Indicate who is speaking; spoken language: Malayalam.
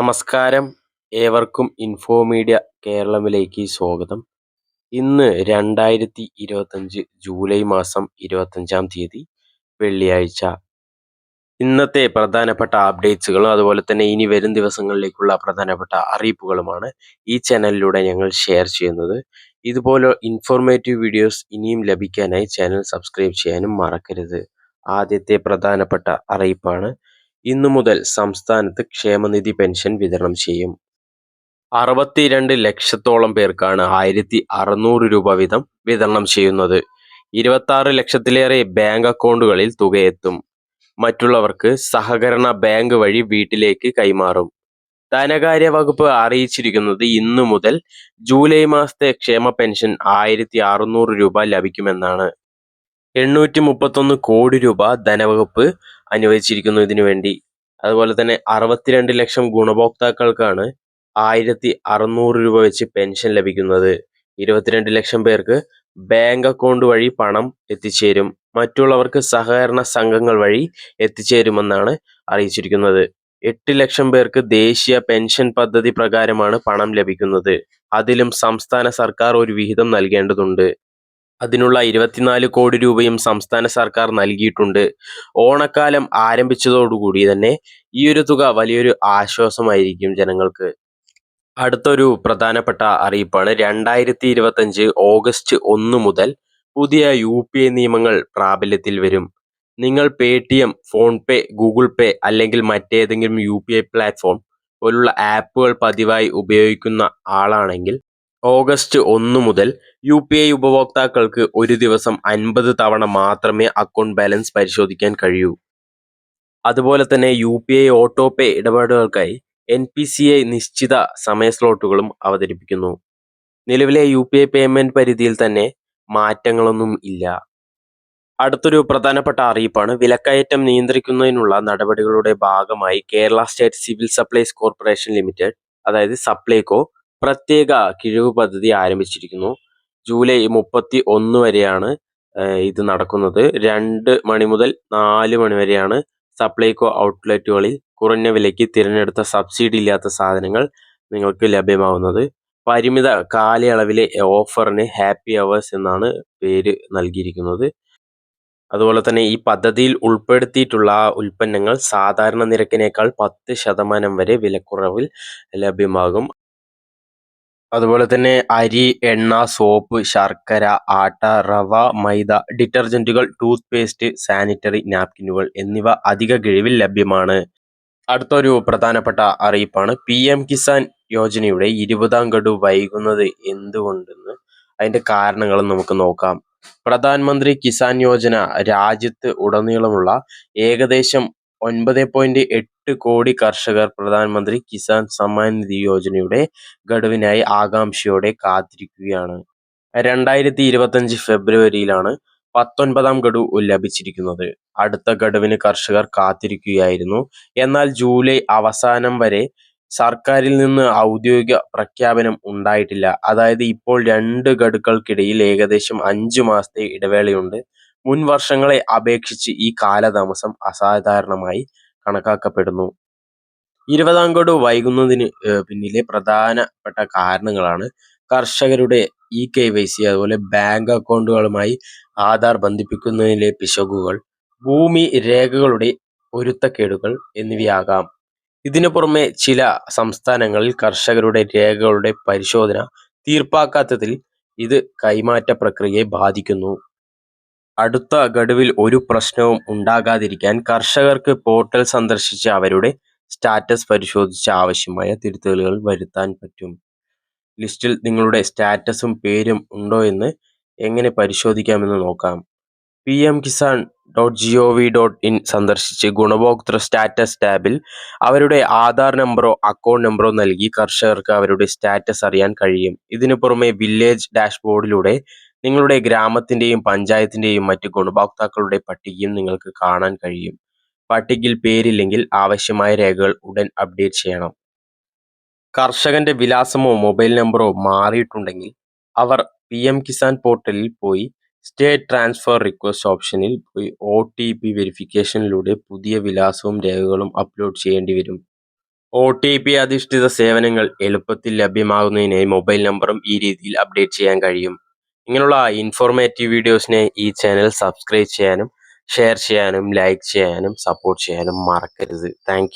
Speaker 1: നമസ്കാരം. ഏവർക്കും ഇൻഫോ മീഡിയ കേരളമിലേക്ക് സ്വാഗതം. ഇന്ന് രണ്ടായിരത്തി ഇരുപത്തഞ്ച് ജൂലൈ മാസം ഇരുപത്തഞ്ചാം തീയതി വെള്ളിയാഴ്ച. ഇന്നത്തെ പ്രധാനപ്പെട്ട അപ്ഡേറ്റ്സുകളും അതുപോലെ തന്നെ ഇനി വരും ദിവസങ്ങളിലേക്കുള്ള പ്രധാനപ്പെട്ട അറിയിപ്പുകളുമാണ് ഈ ചാനലിലൂടെ ഞങ്ങൾ ഷെയർ ചെയ്യുന്നത്. ഇതുപോലെ ഇൻഫോർമേറ്റീവ് വീഡിയോസ് ഇനിയും ലഭിക്കാനായി ചാനൽ സബ്സ്ക്രൈബ് ചെയ്യാനും മറക്കരുത്. ആദ്യത്തെ പ്രധാനപ്പെട്ട അറിയിപ്പാണ് ഇന്നു മുതൽ സംസ്ഥാനത്ത് ക്ഷേമനിധി പെൻഷൻ വിതരണം ചെയ്യും. അറുപത്തിരണ്ട് ലക്ഷത്തോളം പേർക്കാണ് ആയിരത്തി അറുന്നൂറ് രൂപ വീതം വിതരണം ചെയ്യുന്നത്. ഇരുപത്തി ലക്ഷത്തിലേറെ ബാങ്ക് അക്കൗണ്ടുകളിൽ തുകയെത്തും മറ്റുള്ളവർക്ക് സഹകരണ ബാങ്ക് വഴി വീട്ടിലേക്ക് കൈമാറും. ധനകാര്യ വകുപ്പ് അറിയിച്ചിരിക്കുന്നത് ഇന്നു മുതൽ ജൂലൈ മാസത്തെ ക്ഷേമ പെൻഷൻ ആയിരത്തി അറുന്നൂറ് രൂപ ലഭിക്കുമെന്നാണ്. എണ്ണൂറ്റി മുപ്പത്തൊന്ന് കോടി രൂപ ധനവകുപ്പ് അനുവദിച്ചിരിക്കുന്നു ഇതിനു വേണ്ടി. അതുപോലെ തന്നെ അറുപത്തിരണ്ട് ലക്ഷം ഗുണഭോക്താക്കൾക്കാണ് ആയിരത്തി അറുന്നൂറ് രൂപ വെച്ച് പെൻഷൻ ലഭിക്കുന്നത്. ഇരുപത്തിരണ്ട് ലക്ഷം പേർക്ക് ബാങ്ക് അക്കൗണ്ട് വഴി പണം എത്തിച്ചേരും. മറ്റുള്ളവർക്ക് സഹകരണ സംഘങ്ങൾ വഴി എത്തിച്ചേരുമെന്നാണ് അറിയിച്ചിരിക്കുന്നത്. എട്ട് ലക്ഷം പേർക്ക് ദേശീയ പെൻഷൻ പദ്ധതി പ്രകാരമാണ് പണം ലഭിക്കുന്നത്. അതിലും സംസ്ഥാന സർക്കാർ ഒരു വിഹിതം നൽകേണ്ടതുണ്ട്. അതിനുള്ള ഇരുപത്തിനാല് കോടി രൂപയും സംസ്ഥാന സർക്കാർ നൽകിയിട്ടുണ്ട്. ഓണക്കാലം ആരംഭിച്ചതോടുകൂടി തന്നെ ഈ ഒരു തുക വലിയൊരു ആശ്വാസമായിരിക്കും ജനങ്ങൾക്ക്. അടുത്തൊരു പ്രധാനപ്പെട്ട അറിയിപ്പാണ്. രണ്ടായിരത്തി ഇരുപത്തഞ്ച് ഓഗസ്റ്റ് ഒന്ന് മുതൽ പുതിയ യു പി ഐ നിയമങ്ങൾ പ്രാബല്യത്തിൽ വരും. നിങ്ങൾ Paytm PhonePe Google Pay അല്ലെങ്കിൽ മറ്റേതെങ്കിലും യു പി ഐ പ്ലാറ്റ്ഫോം പോലുള്ള ആപ്പുകൾ പതിവായി ഉപയോഗിക്കുന്ന ആളാണെങ്കിൽ ഓഗസ്റ്റ് ഒന്ന് മുതൽ യു പി ഐ ഉപഭോക്താക്കൾക്ക് ഒരു ദിവസം അൻപത് തവണ മാത്രമേ അക്കൗണ്ട് ബാലൻസ് പരിശോധിക്കാൻ കഴിയൂ. അതുപോലെ തന്നെ U P I auto pay ഇടപാടുകൾക്കായി N P C I നിശ്ചിത സമയ സ്ലോട്ടുകളും അവതരിപ്പിക്കുന്നു. നിലവിലെ യു പി ഐ പേയ്മെന്റ് പരിധിയിൽ തന്നെ മാറ്റങ്ങളൊന്നും ഇല്ല. അടുത്തൊരു പ്രധാനപ്പെട്ട അറിയിപ്പാണ് വിലക്കയറ്റം നിയന്ത്രിക്കുന്നതിനുള്ള നടപടികളുടെ ഭാഗമായി Kerala state civil supplies corporation limited അതായത് സപ്ലൈകോ പ്രത്യേക കിഴിവ് പദ്ധതി ആരംഭിച്ചിരിക്കുന്നു. ജൂലൈ മുപ്പത്തി ഒന്ന് വരെയാണ് ഇത് നടക്കുന്നത്. രണ്ട് മണി മുതൽ നാല് മണി വരെയാണ് സപ്ലൈകോ ഔട്ട്ലെറ്റുകളിൽ കുറഞ്ഞ വിലയ്ക്ക് തിരഞ്ഞെടുത്ത സബ്സിഡി ഇല്ലാത്ത സാധനങ്ങൾ നിങ്ങൾക്ക് ലഭ്യമാവുന്നത്. പരിമിത കാലയളവിലെ ഓഫറിന് ഹാപ്പി അവേഴ്സ് എന്നാണ് പേര് നൽകിയിരിക്കുന്നത്. അതുപോലെ തന്നെ ഈ പദ്ധതിയിൽ ഉൾപ്പെടുത്തിയിട്ടുള്ള ഉൽപ്പന്നങ്ങൾ സാധാരണ നിരക്കിനേക്കാൾ പത്ത് ശതമാനം വരെ വിലക്കുറവിൽ ലഭ്യമാകും. അതുപോലെ തന്നെ അരി എണ്ണ സോപ്പ് ശർക്കര ആട്ട റവ മൈദ ഡിറ്റർജന്റുകൾ ടൂത്ത് പേസ്റ്റ് സാനിറ്ററി നാപ്കിനുകൾ എന്നിവ അധിക കിഴിവിൽ ലഭ്യമാണ്. അടുത്തൊരു പ്രധാനപ്പെട്ട അറിയിപ്പാണ് പി എം കിസാൻ യോജനയുടെ ഇരുപതാം ഗഡു വൈകുന്നത് എന്തുകൊണ്ടെന്ന്. അതിന്റെ കാരണങ്ങൾ നമുക്ക് നോക്കാം. പ്രധാനമന്ത്രി കിസാൻ യോജന രാജ്യത്ത് ഉടനീളമുള്ള ഏകദേശം ഒൻപത് പോയിന്റ് എട്ട് കോടി കർഷകർ പ്രധാനമന്ത്രി കിസാൻ സമ്മാൻ നിധി യോജനയുടെ ഗഡുവിനായി ആകാംക്ഷയോടെ കാത്തിരിക്കുകയാണ്. രണ്ടായിരത്തി ഇരുപത്തഞ്ച് ഫെബ്രുവരിയിലാണ് പത്തൊൻപതാം ഗഡു ലഭിച്ചിരിക്കുന്നത്. അടുത്ത ഗഡുവിന് കർഷകർ കാത്തിരിക്കുകയായിരുന്നു. എന്നാൽ ജൂലൈ അവസാനം വരെ സർക്കാരിൽ നിന്ന് ഔദ്യോഗിക പ്രഖ്യാപനം ഉണ്ടായിട്ടില്ല. അതായത് ഇപ്പോൾ രണ്ട് ഗഡുക്കൾക്കിടയിൽ ഏകദേശം അഞ്ചു മാസത്തെ ഇടവേളയുണ്ട്. മുൻ വർഷങ്ങളെ അപേക്ഷിച്ച് ഈ കാലതാമസം അസാധാരണമായി കണക്കാക്കപ്പെടുന്നു. ഇരുപതാം ഗഡു വൈകുന്നതിന് പിന്നിലെ പ്രധാനപ്പെട്ട കാരണങ്ങളാണ് കർഷകരുടെ ഇ കെ വൈ സി അതുപോലെ ബാങ്ക് അക്കൗണ്ടുകളുമായി ആധാർ ബന്ധിപ്പിക്കുന്നതിലെ പിശകുകൾ ഭൂമി രേഖകളുടെ പൊരുത്തക്കേടുകൾ എന്നിവയാകാം. ഇതിനു പുറമെ ചില സംസ്ഥാനങ്ങളിൽ കർഷകരുടെ രേഖകളുടെ പരിശോധന തീർപ്പാക്കാത്തതിൽ ഇത് കൈമാറ്റ പ്രക്രിയയെ ബാധിക്കുന്നു. അടുത്ത ഗഡുവിൽ ഒരു പ്രശ്നവും ഉണ്ടാകാതിരിക്കാൻ കർഷകർക്ക് പോർട്ടൽ സന്ദർശിച്ച് അവരുടെ സ്റ്റാറ്റസ് പരിശോധിച്ച് ആവശ്യമായ തിരുത്തലുകൾ വരുത്താൻ പറ്റും. ലിസ്റ്റിൽ നിങ്ങളുടെ സ്റ്റാറ്റസും പേരും ഉണ്ടോ എന്ന് എങ്ങനെ പരിശോധിക്കാമെന്ന് നോക്കാം. P M Kisan dot G O V dot in സന്ദർശിച്ച് ഗുണഭോക്തൃ സ്റ്റാറ്റസ് ടാബിൽ അവരുടെ ആധാർ നമ്പറോ അക്കൗണ്ട് നമ്പറോ നൽകി കർഷകർക്ക് അവരുടെ സ്റ്റാറ്റസ് അറിയാൻ കഴിയും. ഇതിനു പുറമെ വില്ലേജ് ഡാഷ്ബോർഡിലൂടെ നിങ്ങളുടെ ഗ്രാമത്തിന്റെയും പഞ്ചായത്തിന്റെയും മറ്റ് ഗുണഭോക്താക്കളുടെ പട്ടികയും നിങ്ങൾക്ക് കാണാൻ കഴിയും. പട്ടികയിൽ പേരില്ലെങ്കിൽ ആവശ്യമായ രേഖകൾ ഉടൻ അപ്ഡേറ്റ് ചെയ്യണം. കർഷകന്റെ വിലാസമോ മൊബൈൽ നമ്പറോ മാറിയിട്ടുണ്ടെങ്കിൽ അവർ പി എം കിസാൻ പോർട്ടലിൽ പോയി സ്റ്റേറ്റ് ട്രാൻസ്ഫർ റിക്വസ്റ്റ് ഓപ്ഷനിൽ പോയി ഒ ടി പി വെരിഫിക്കേഷനിലൂടെ പുതിയ വിലാസവും രേഖകളും അപ്ലോഡ് ചെയ്യേണ്ടി വരും. ഒ ടി പി അധിഷ്ഠിത സേവനങ്ങൾ എളുപ്പത്തിൽ ലഭ്യമാകുന്നതിനായി മൊബൈൽ നമ്പറും ഈ രീതിയിൽ അപ്ഡേറ്റ് ചെയ്യാൻ കഴിയും. ഇങ്ങനെയുള്ള ഇൻഫോർമേറ്റീവ് വീഡിയോസിനെ ഈ ചാനൽ സബ്സ്ക്രൈബ് ചെയ്യാനും ഷെയർ ചെയ്യാനും ലൈക്ക് ചെയ്യാനും സപ്പോർട്ട് ചെയ്യാനും മറക്കരുത്. താങ്ക്